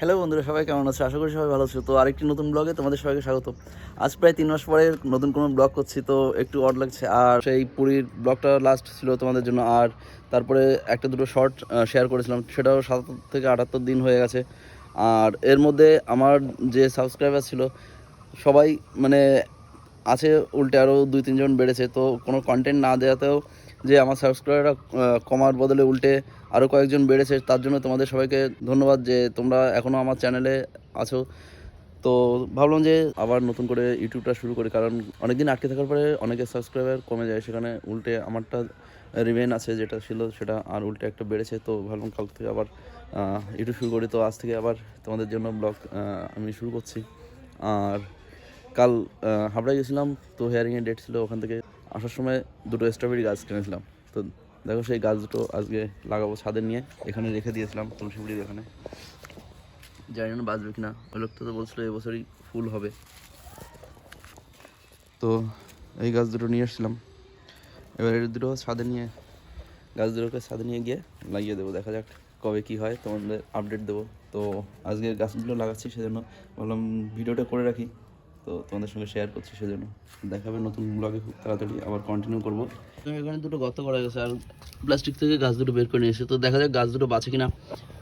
Hello বন্ধুরা, সবাই কেমন আছো? আশা করি সবাই ভালো আছো। তো আরেকটি নতুন ব্লগে তোমাদের সবাইকে স্বাগত। আজ প্রায় তিন মাস পরে নতুন কোনো ব্লগ করছি, তো একটু অড লাগছে। আর সেই পুরীর ব্লগটা লাস্ট ছিল তোমাদের জন্য। আর তারপরে একটা দুটো শর্ট শেয়ার করেছিলাম। সেটাও সাতাত্তর থেকে আটাত্তর দিন হয়ে গেছে। আর এর মধ্যে আমার যে সাবস্ক্রাইবার ছিল, সবাই মানে আছে উল্টে আরও দুই তিনজন বেড়েছে। তো কোনো কন্টেন্ট না দেওয়াতেও যে আমার সাবস্ক্রাইবাররা কমার বদলে উল্টে আরও কয়েকজন বেড়েছে, তার জন্য তোমাদের সবাইকে ধন্যবাদ যে তোমরা এখনও আমার চ্যানেলে আছো। তো ভাবলাম যে আবার নতুন করে ইউটিউবটা শুরু করি, কারণ অনেকদিন আটকে থাকার পরে অনেকের সাবস্ক্রাইবার কমে যায়, সেখানে উল্টে আমারটা রিমেন আছে যেটা ছিল, সেটা আর উল্টে একটা বেড়েছে। তো ভাবলাম কাল থেকে আবার ইউটিউব শুরু করি। তো আজ থেকে আবার তোমাদের জন্য ব্লগ আমি শুরু করছি। আর কাল হাবড়ায় গেছিলাম, তো হেয়ারিংয়ের ডেট ছিল ওখান থেকে আসার সময় দুটো স্ট্রবেরি গাছ কিনেছিলাম। তো দেখো সেই গাছ দুটো আজকে লাগাবো ছাদে নিয়ে, এখানে রেখে দিয়েছিলাম তুলসীপুরির এখানে। জানি না বাঁচবে কিনা, ওই লোক তো বলছিল এবছরই ফুল হবে। তো এই গাছ দুটো নিয়ে এসেছিলাম। এবার এই দুটো ছাদে নিয়ে, গাছ দুটোকে ছাদে নিয়ে গিয়ে লাগিয়ে দেবো, দেখা যাক কবে কি হয়, তোমাদের আপডেট দেবো। তো আজকে গাছগুলো লাগাচ্ছি, সেজন্য ভাবলাম ভিডিওটা করে রাখি। তো তোমাদের সঙ্গে শেয়ার করছি সেজন্য। দেখাবে নতুন ব্লগে খুব তাড়াতাড়ি, আবার কন্টিনিউ করব। এখানে দুটো গর্ত করা গেছে, আর প্লাস্টিক থেকে গাছ দুটো বের করে নিয়ে এসে তো দেখা যাক গাছ দুটো বাঁচে কিনা।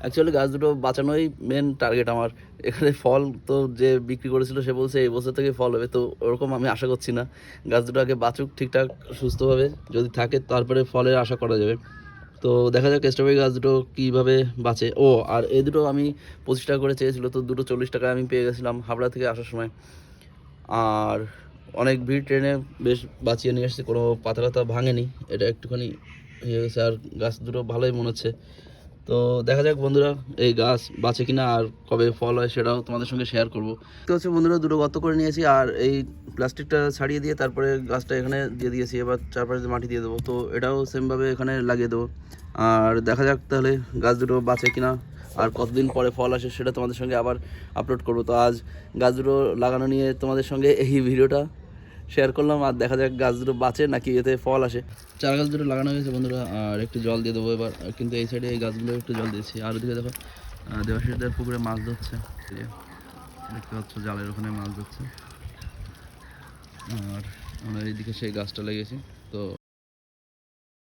অ্যাকচুয়ালি গাছ দুটো বাঁচানোই মেন টার্গেট আমার। এখানে ফল তো যে বিক্রি করেছিল, সে বলছে এই বছর থেকে ফল হবে। তো ওরকম আমি আশা করছি না। গাছ দুটো আগে বাঁচুক ঠিকঠাক, সুস্থভাবে। যদি থাকে, তারপরে ফলের আশা করা যাবে। তো দেখা যাক স্ট্রবেরি গাছ দুটো কীভাবে বাঁচে। ও, আর এই দুটো আমি পঁচিশ টাকা করে চেয়েছিলো, তো দুটো চল্লিশ টাকা আমি পেয়ে গেছিলাম হাবড়া থেকে আসার সময়। আর অনেক ভিড় ট্রেনে বেশ বাঁচিয়ে নিয়ে এসেছে, কোনো পাতা টাতা ভাঙেনি। এটা একটুখানি ইয়ে গেছে আর গাছ দুটো ভালোই মনে হচ্ছে। তো দেখা যাক বন্ধুরা, এই গাছ বাঁচে কিনা আর কবে ফল হয় সেটাও তোমাদের সঙ্গে শেয়ার করব। তো হচ্ছে বন্ধুরা, দুটো গর্ত করে নিয়েছি আর এই প্লাস্টিকটা ছাড়িয়ে দিয়ে তারপরে গাছটা এখানে দিয়ে দিয়েছি, এবার চারপাশে মাটি দিয়ে দেবো। তো এটাও সেমভাবে এখানে লাগিয়ে দেবো। আর দেখা যাক তাহলে গাছ দুটো বাঁচে কিনা। আর কতদিন পরে ফল আসে সেটা তোমাদের সঙ্গে আবার আপলোড করব। তো আজ গাছ দুটো লাগানো নিয়ে তোমাদের সঙ্গে এই ভিডিওটা শেয়ার করলাম আর দেখা যাক গাছ দুটো বাঁচে নাকি এতে ফল আসে। চার গাছ দুটো লাগানো হয়েছে বন্ধুরা আর একটু জল দিয়ে দেবো এবার কিন্তু এই সাইডে এই গাছগুলো একটু জল দিয়েছি। আর ওদিকে দেখো আহ, দেবাশিসদের পুকুরে মাছ ধরছে। দেখতে পাচ্ছ জালের ওখানে মাছ ধরছে। আর আমরা এইদিকে সেই গাছটা লেগেছি তো